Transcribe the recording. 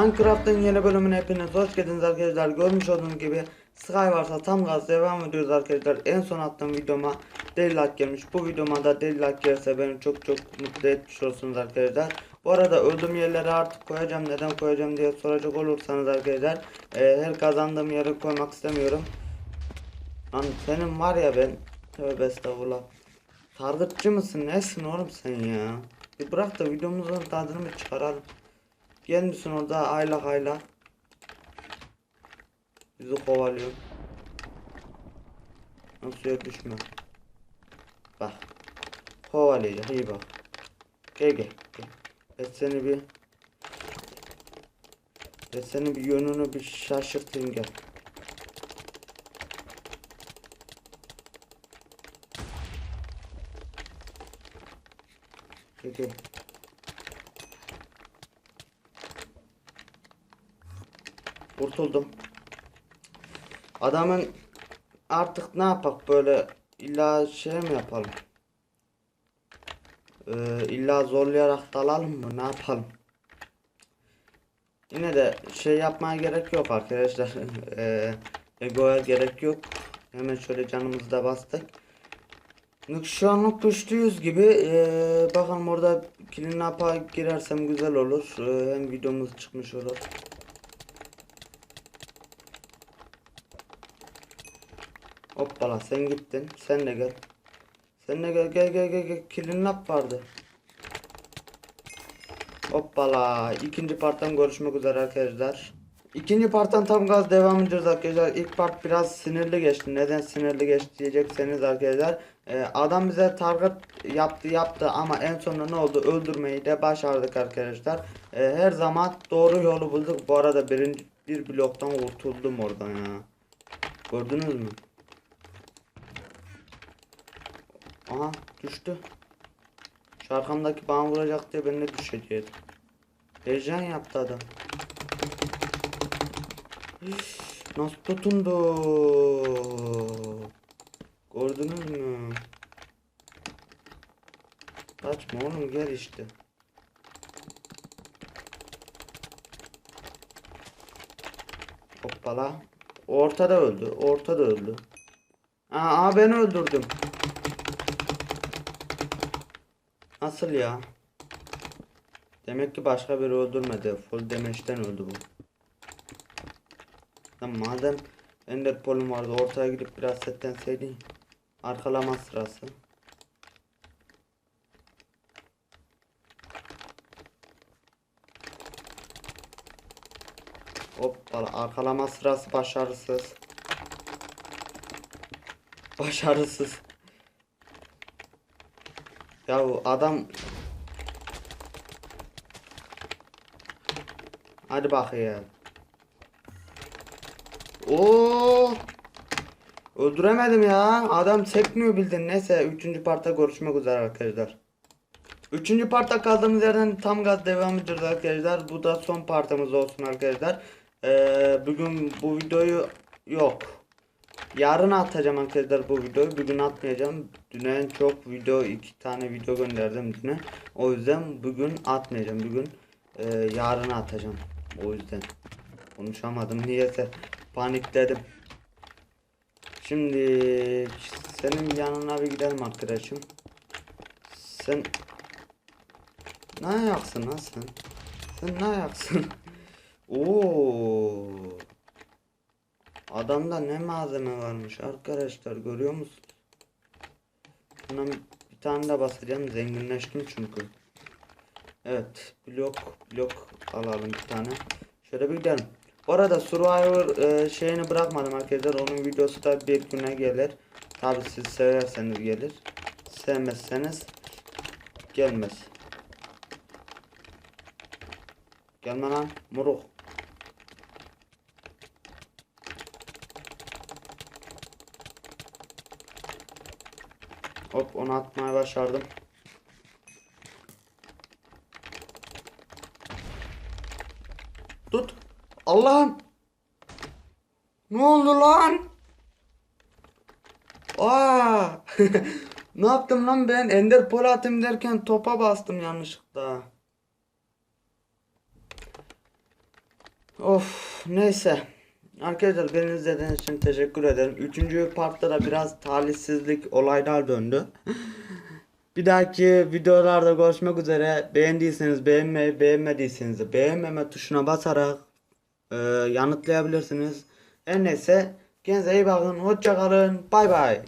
Minecraft'ın yeni bölümüne hepiniz hoş geldiniz arkadaşlar. Görmüş olduğunuz gibi Skywars'a tam gaz devam ediyoruz arkadaşlar. En son attığım videoma deli like gelmiş. Bu videoma da deli like gelirse beni çok çok mutlu etmiş olsunuz arkadaşlar. Bu arada öldüğüm yerlere artık koyacağım. Neden koyacağım diye soracak olursanız arkadaşlar. e, her kazandığım yere koymak istemiyorum. Lan senin var ya ben. Tövbe estağfurullah. Targetçı mısın? Nesin oğlum sen ya? Bir bırak da videomuzun tadını bir çıkaralım. Gelmişsin orada aylak aylak. Bizi kovalıyor. Suya düşme. Bak. Kovalayacak iyi bak. Gel gel. gel. Ben seni bir ben seni bir yönünü bir şaşırtayım gel. Gel gel. Kurtuldum. Adamın artık ne yapak böyle illa şey mi yapalım? Ee, illa zorlayarak dalalım mı ne yapalım? Yine de şey yapmaya gerek yok arkadaşlar. ee, egoya gerek yok. Hemen şöyle canımızı da bastık. Şu anlık güçlüyüz gibi. Ee, bakalım orada Kilinap'a girersem güzel olur. Ee, hem videomuz çıkmış olur. Hoppala sen gittin. Sen de gel. Sen de gel gel gel gel gel. Kilinap vardı. Hoppala. İkinci parttan görüşmek üzere arkadaşlar. İkinci parttan tam gaz devam ediyoruz arkadaşlar. İlk part biraz sinirli geçti. Neden sinirli geçti diyecekseniz arkadaşlar. Ee, adam bize target yaptı yaptı ama en sonunda ne oldu? Öldürmeyi de başardık arkadaşlar. Ee, her zaman doğru yolu bulduk. Bu arada birinci bir bloktan kurtuldum oradan ya. Gördünüz mü? Aha düştü. Şu arkamdaki bana vuracak diye ben de düşecektim. Heyecan yaptı adam. Nasıl tutundu? Gördünüz mü? Kaçma oğlum gel işte. Hoppala. Ortada öldü. Ortada öldü. Aa, aa ben öldürdüm. Nasıl ya? Demek ki başka biri öldürmedi. Full damage'den öldü bu. Lan madem Ender Pearl'üm vardı ortaya gidip biraz setlenseydin. Arkalama sırası. Hoppala arkalama sırası başarısız. Başarısız. Ya adam Hadi bakayım. Oo! Öldüremedim ya. Adam çekmiyor bildin. Neyse 3. parta görüşmek üzere arkadaşlar. 3. parta kaldığımız yerden tam gaz devam ediyoruz arkadaşlar. Bu da son partımız olsun arkadaşlar. Ee, bugün bu videoyu yok. Yarın atacağım arkadaşlar bu videoyu. Bugün atmayacağım. Dün en çok video iki tane video gönderdim düne. O yüzden bugün atmayacağım. Bugün e, yarın atacağım. O yüzden konuşamadım. Niyeyse panikledim. Şimdi senin yanına bir gidelim arkadaşım. Sen ne ayaksın lan sen? Sen ne ayaksın? Oo. Adamda ne malzeme varmış arkadaşlar görüyor musun? Buna bir tane de basacağım zenginleştim çünkü. Evet blok blok alalım bir tane. Şöyle bir gidelim. Bu arada Survivor e, şeyini bırakmadım arkadaşlar. Onun videosu da bir güne gelir. Tabi siz severseniz gelir. Sevmezseniz gelmez. Gelme lan muruk. Hop onu atmaya başardım. Tut. Allah'ım. Ne oldu lan? Aa! ne yaptım lan ben? Ender Pearl atayım derken topa bastım yanlışlıkla. Of neyse. Arkadaşlar beni izlediğiniz için teşekkür ederim. Üçüncü partta da biraz talihsizlik olaylar döndü. Bir dahaki videolarda görüşmek üzere. Beğendiyseniz beğenmeyi, beğenmediyseniz de beğenmeme tuşuna basarak e, yanıtlayabilirsiniz. Her neyse kendinize iyi bakın. Hoşça kalın. Bay bay.